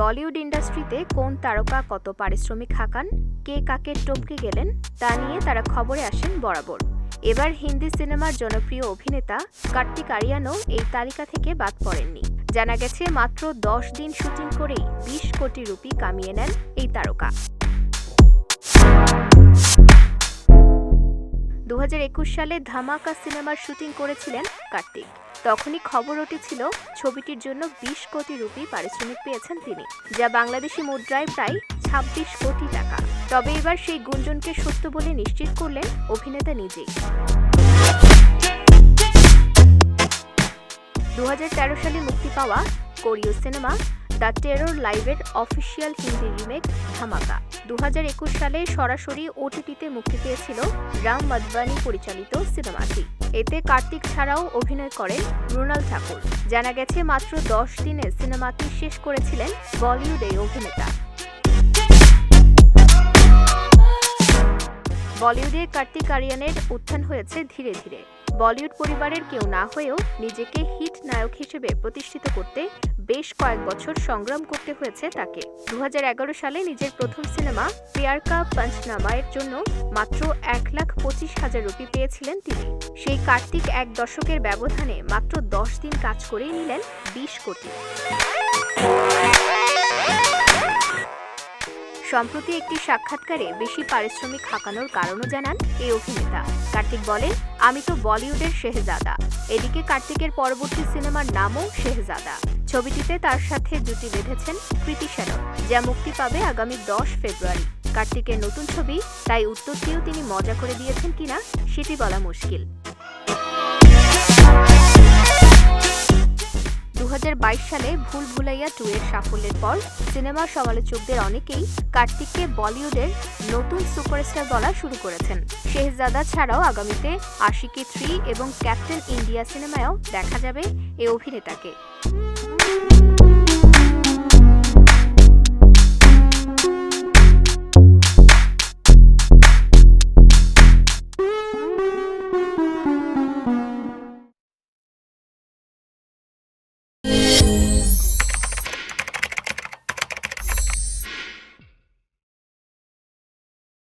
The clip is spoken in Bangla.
বলিউড ইন্ডাস্ট্রিতে কোন তারকা কত পারিশ্রমিক হাঁকান, কে কাকে টপকে গেলেন, তা নিয়ে তারা খবরে আসেন বরাবর। এবার হিন্দি সিনেমার জনপ্রিয় অভিনেতা কার্তিক আরিয়ানও এই তালিকা থেকে বাদ পড়েননি। জানা গেছে, মাত্র দশ দিন শুটিং করেই বিশ কোটি রুপি কামিয়ে নেন এই তারকা। দু হাজার একুশ সালে ধামাকা সিনেমার শুটিং করেছিলেন কার্তিক। তখনই খবর উঠেছিল, ছবিটির জন্য বিশ কোটি রুপি পারিশ্রমিক পেয়েছেন তিনি, যা বাংলাদেশি মুদ্রায় প্রায় ছাব্বিশ কোটি টাকা। তবে এবার সেই গুঞ্জনকে সত্য বলে নিশ্চিত করলেন অভিনেতা নিজেই। দু হাজার তেরো সালে মুক্তি পাওয়া কোরীয় সিনেমা দ্য টেরর লাইভের অফিসিয়াল হিন্দি রিমেক ধামাকা। দু সালে সরাসরি ওটিটিতে মুক্তি পেয়েছিল রাম মাধবানি পরিচালিত সিনেমাটি। এতে কার্তিক ছাড়াও অভিনয় করেন মৃণাল ঠাকুর। জানা গেছে, মাত্র দশ দিনে সিনেমাটি শেষ করেছিলেন বলিউড এই অভিনেতা। বলিউডে কার্তিক আরিয়ানের উত্থান হয়েছে ধীরে ধীরে। বলিউড পরিবারের কেউ না হয়েও নিজেকে হিট নায়ক হিসেবে প্রতিষ্ঠিত করতে বেশ কয়েক বছর সংগ্রাম করতে হয়েছে তাকে। দু হাজার এগারো সালে নিজের প্রথম সিনেমা প্রিয়ারকা পঞ্চনামায়ের জন্য মাত্র এক লাখ পঁচিশ হাজার রুপি পেয়েছিলেন তিনি। সেই কার্তিক এক দশকের ব্যবধানে মাত্র দশ দিন কাজ করেই নিলেন বিশ কোটি। সম্প্রতি একটি সাক্ষাৎকারে বেশি পারিশ্রমিক হাঁকানোর কারণও জানান এই অভিনেতা। কার্তিক বলেন, আমি তো বলিউডের শেহজাদা। এদিকে কার্তিকের পরবর্তী সিনেমার নামও শেহজাদা। ছবিটিতে তার সাথে জুটি বেঁধেছেন কৃতি শ্যানন যা মুক্তি পাবে আগামী দশ ফেব্রুয়ারি। কার্তিকের নতুন ছবি, তাই উত্তরটিও তিনি মজা করে দিয়েছেন কিনা, সেটি বলা মুশকিল। দু হাজার বাইশ সালে ভুল ভুলাইয়া টু এর সাফল্যের পর, সিনেমার সমালোচকদের অনেকেই কার্তিককে বলিউডের নতুন সুপারস্টার বলা শুরু করেছেন। শেহজাদা ছাড়াও আগামীতে আশিকি থ্রি এবং ক্যাপ্টেন ইন্ডিয়া সিনেমায়ও দেখা যাবে এই অভিনেতাকে।